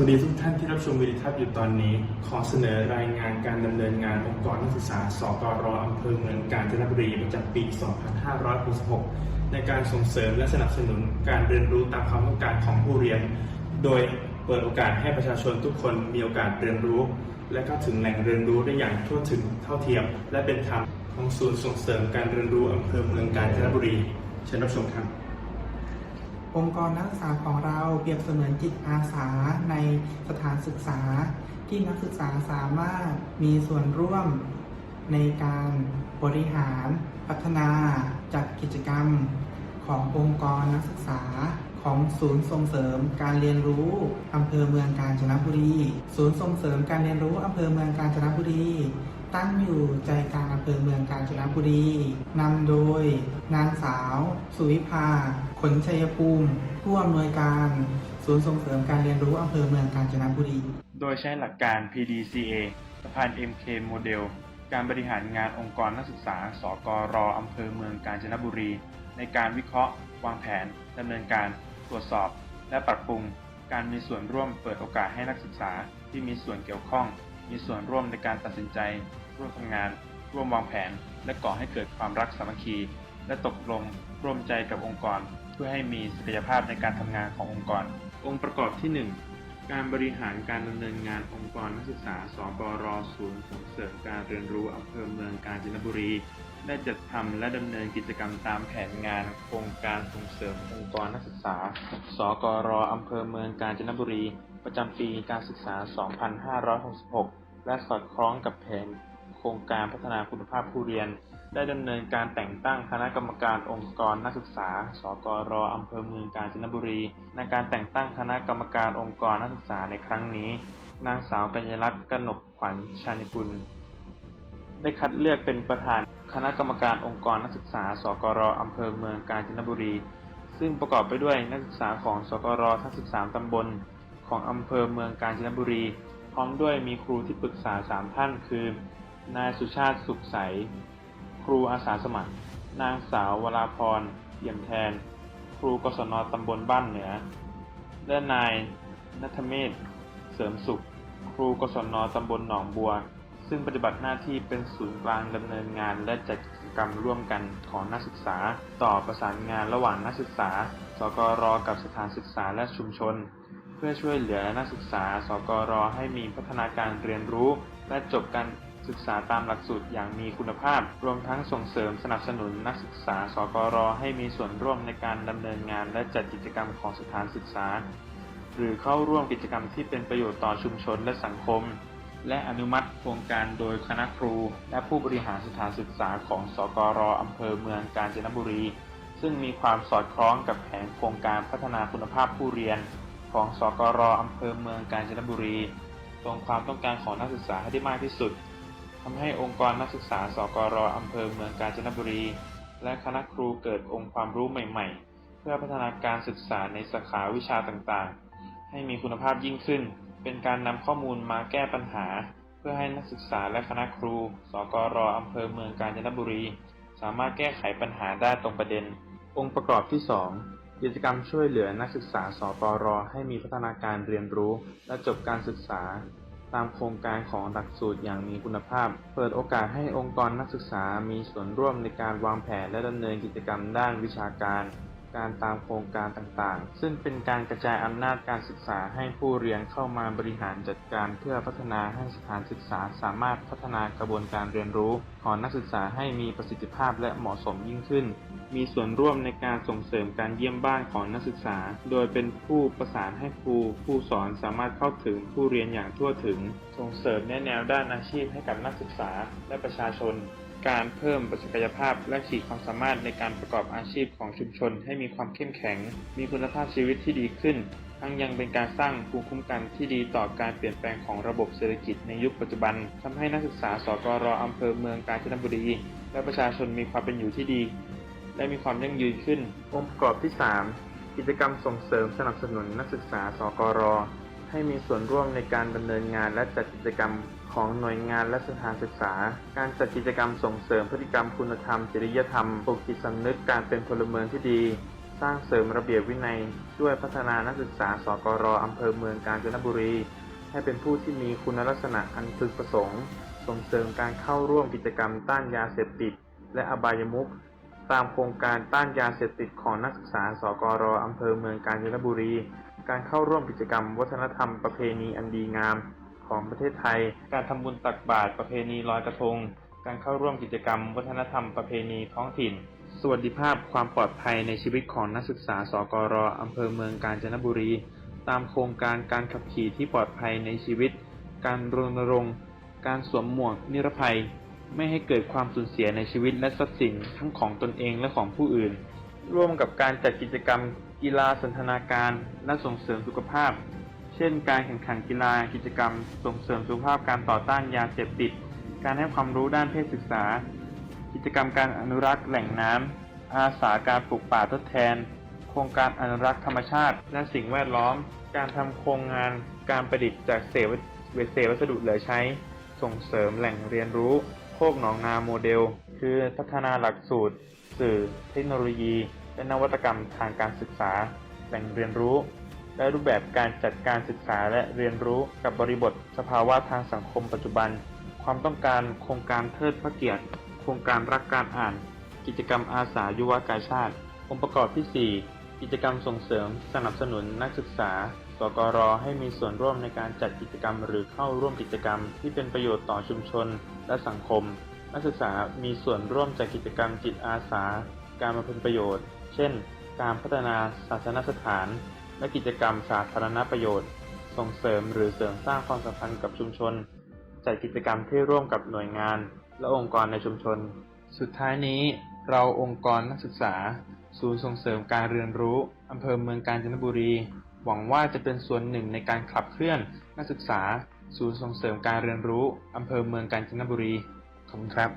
วัสดีทุกท่านที่รับชมวิดีทัศน์อยู่ตอนนี้ ขอเสนอรายงานการดำเนินงานองค์กรนักศึกษา สกรอำเภอเมืองกาญจนบุรีประจำปี 2566 ในการส่งเสริมและสนับสนุนการเรียนรู้ตามความต้องการของผู้เรียน โดยเปิดโอกาสให้ประชาชนทุกคนมีโอกาสเรียนรู้ และเข้าถึงแหล่งเรียนรู้ได้อย่างทั่วถึงเท่าเทียม และเป็นธรรมของศูนย์ส่งเสริมการเรียนรู้อำเภอเมืองกาญจนบุรีเชิญรับชมครับ องค์กรนักศึกษาของเราเปรียบเสมือนจิตอาสาในสถานศึกษา ที่นักศึกษาสามารถมีส่วนร่วมในการบริหาร พัฒนาจัดกิจกรรม ขององค์กรนักศึกษาของศูนย์ส่งเสริมการเรียนรู้อำเภอเมืองกาญจนบุรี ศูนย์ส่งเสริมการเรียนรู้อำเภอเมืองกาญจนบุรี ตั้งอยู่ใจกลางอำเภอเมืองกาญจนบุรีนำโดย นางสาว สุวิภา ขนชัยภูมิ ผู้อำนวยการศูนย์ส่งเสริมการเรียนรู้อำเภอเมืองกาญจนบุรี โดยใช้หลักการ PDCA สะพาน MK Model การบริหารงานองค์กรนักศึกษา สกรอำเภอเมืองกาญจนบุรี ในการวิเคราะห์ วางแผนดำเนินการ ตรวจสอบ และปรับปรุง การมีส่วนร่วมเปิดโอกาสให้นักศึกษาที่มีส่วนเกี่ยวข้อง มีส่วนร่วมในการตัดสินใจ ร่วมทำงาน ร่วมวางแผน และก่อให้เกิดความรักสามัคคี และตกลงร่วมใจกับองค์กร เพื่อให้มีศักยภาพในการทำงานขององค์กร องค์ประกอบที่ 1 การบริหารการดำเนินงานองค์กรนักศึกษาสกรศูนย์ส่งเสริมการเรียนรู้อำเภอเมืองกาญจนบุรีได้จัดทำและดำเนินกิจกรรมตามแผนงานโครงการส่งเสริมองค์กรนักศึกษา สกรอำเภอเมืองกาญจนบุรี ประจำปีการศึกษา 2566 และสอดคล้องกับแผนโครงการพัฒนาคุณภาพผู้เรียน ได้ดำเนินการแต่งตั้งคณะกรรมการองค์กรนักศึกษา สกรอำเภอเมืองกาญจนบุรี ในการแต่งตั้งคณะกรรมการองค์กรนักศึกษาในครั้งนี้ นางสาวกัญญลักษณ์กนกขวัญชาญกุล ได้คัดเลือกเป็นประธานคณะกรรมการองค์กรนักศึกษา สกรอำเภอเมืองกาญจนบุรี ซึ่งประกอบไปด้วยนักศึกษาของสกรทั้ง 13 ตำบล ของอำเภอเมืองกาญจนบุรี พร้อมด้วยมีครูที่ปรึกษา3ท่านคือ นายสุชาติสุขใส ครูอาสาสมัคร นางสาววราพรเยี่ยมแทน ครูกศนตำบลบ้านเหนือ และนายนัทเมศ เสริมสุข ครูกศนตำบลหนองบัว ซึ่งปฏิบัติหน้าที่เป็นศูนย์กลางดำเนินงานและจัดกิจกรรมร่วมกันของนักศึกษา ต่อประสานงานระหว่างนักศึกษา สกรกับสถานศึกษาและชุมชน เพื่อช่วยเหลือนักศึกษา สกร ให้มีพัฒนาการเรียนรู้ และจบการศึกษาตามหลักสูตรอย่างมีคุณภาพ รวมทั้งส่งเสริมสนับสนุนนักศึกษา สกร ให้มีส่วนร่วมในการดำเนินงาน และจัดกิจกรรมของสถานศึกษา หรือเข้าร่วมกิจกรรมที่เป็นประโยชน์ต่อชุมชนและสังคม และอนุมัติโครงการโดยคณะครู และผู้บริหารสถานศึกษาของ สกร อำเภอเมืองกาญจนบุรี ซึ่งมีความสอดคล้องกับแผนโครงการพัฒนาคุณภาพผู้เรียน ของสกรอำเภอเมืองกาญจนบุรี ตรงความต้องการของนักศึกษาให้ได้มากที่สุดทำให้องค์กรนักศึกษาสกรอำเภอเมืองกาญจนบุรี และคณะครูเกิดองค์ความรู้ใหม่ ๆ เพื่อพัฒนาการศึกษาในสาขาวิชาต่างๆ ให้มีคุณภาพยิ่งขึ้น เป็นการนำข้อมูลมาแก้ปัญหา เพื่อให้นักศึกษาและคณะครู สกรอำเภอเมืองกาญจนบุรี สามารถแก้ไขปัญหาได้ตรงประเด็น องค์ประกอบที่ 2 กิจกรรมช่วยเหลือนักศึกษา สปร ให้มีพัฒนาการเรียนรู้ และจบการศึกษา ตามโครงการของหลักสูตรอย่างมีคุณภาพ เปิดโอกาสให้องค์กรนักศึกษามีส่วนร่วมในการวางแผนและดำเนินกิจกรรมด้านวิชาการ การตามโครงการต่างๆ ซึ่งเป็นการกระจายอำนาจการศึกษาให้ผู้เรียนเข้ามาบริหารจัดการเพื่อพัฒนาให้สถานศึกษาสามารถพัฒนากระบวนการเรียนรู้ของนักศึกษาให้มีประสิทธิภาพและเหมาะสมยิ่งขึ้น มีส่วนร่วมในการส่งเสริมการเยี่ยมบ้านของนักศึกษา โดยเป็นผู้ประสานให้ครู ผู้สอนสามารถเข้าถึงผู้เรียนอย่างทั่วถึง ส่งเสริมแนแนวด้านอาชีพให้กับนักศึกษาและประชาชน การเพิ่มศักยภาพและขีดความสามารถในการประกอบอาชีพของชุมชนให้มีความเข้มแข็ง มีคุณภาพชีวิตที่ดีขึ้น ทั้งยังเป็นการสร้างภูมิคุ้มกันที่ดีต่อการเปลี่ยนแปลงของระบบเศรษฐกิจในยุคปัจจุบันทำให้นักศึกษาสกรอำเภอเมืองกาญจนบุรี และประชาชนมีความเป็นอยู่ที่ดี และมีความยั่งยืนขึ้นองค์ประกอบที่ 3 กิจกรรมส่งเสริมสนับสนุนนักศึกษาสกร ให้มีส่วนร่วมในการดำเนินงานและจัดกิจกรรมของหน่วยงานและสถานศึกษา การจัดกิจกรรมส่งเสริมพฤติกรรมคุณธรรมจริยธรรมปลุกจิตสำนึกการเป็นพลเมืองที่ดี สร้างเสริมระเบียบวินัย ช่วยพัฒนานักศึกษาสกรอำเภอเมืองกาญจนบุรี ให้เป็นผู้ที่มีคุณลักษณะอันพึงประสงค์ ส่งเสริมการเข้าร่วมกิจกรรมต้านยาเสพติด และอบายมุขตามโครงการต้านยาเสพติดของนักศึกษาสกรอำเภอเมืองกาญจนบุรี การเข้าร่วมกิจกรรม วัฒนธรรมประเพณีอันดีงามของประเทศไทย การทำบุญตักบาตรประเพณีลอยกระทง การเข้าร่วมกิจกรรม วัฒนธรรมประเพณีท้องถิ่น สวัสดิภาพความปลอดภัยในชีวิตของนักศึกษาสกรอำเภอเมืองกาญจนบุรี ตามโครงการการขับขี่ที่ปลอดภัยในชีวิต การรณรงค์ การสวมหมวกนิรภัย ไม่ให้เกิดความสูญเสียในชีวิตและทรัพย์สินทั้งของตนเองและของผู้อื่น ร่วมกับการจัดกิจกรรม กีฬาสันทนาการและส่งเสริมสุขภาพ เช่น การแข่งขันกีฬากิจกรรม ส่งเสริมสุขภาพการต่อต้านยาเสพติด การให้ความรู้ด้านเพศศึกษา กิจกรรมการอนุรักษ์แหล่งน้ำอาสาการปลูกป่าทดแทน โครงการอนุรักษ์ธรรมชาติ และสิ่งแวดล้อม การทำโครงงานการประดิษฐ์จากเศษวัสเศษวัสดุเหลือใช้ ส่งเสริมแหล่งเรียนรู้ โคกหนองนาโมเดล คือพัฒนาหลักสูตร สื่อ เทคโนโลยี และนวัตกรรมทางการศึกษา แหล่งเรียนรู้ และรูปแบบการจัดการศึกษาและเรียนรู้กับบริบท สภาวะทางสังคมปัจจุบัน ความต้องการโครงการเทิดพระเกียรติ โครงการรักการอ่าน กิจกรรมอาสายุวกาชาติ องค์ประกอบที่ 4 กิจกรรมส่งเสริม สนับสนุนนักศึกษาสกรให้มีส่วนร่วมในการจัดกิจกรรม หรือเข้าร่วมกิจกรรม ที่เป็นประโยชน์ต่อชุมชน และสังคม นักศึกษามีส่วนร่วมจากกิจกรรมจิตอาสา การมาเป็นประโยชน์ เช่น การพัฒนาศาสนสถาน และกิจกรรมสาธารณประโยชน์ ส่งเสริมหรือเสริมสร้างความสัมพันธ์กับชุมชน จัดกิจกรรมที่ร่วมกับหน่วยงาน และองค์กรในชุมชน สุดท้ายนี้ เราองค์กรนักศึกษา ศูนย์ส่งเสริมการเรียนรู้อำเภอเมืองกาญจนบุรี หวังว่าจะเป็นส่วนหนึ่งในการขับเคลื่อนนักศึกษา ศูนย์ส่งเสริมการเรียนรู้อำเภอเมืองกาญจนบุรีขอบคุณครับ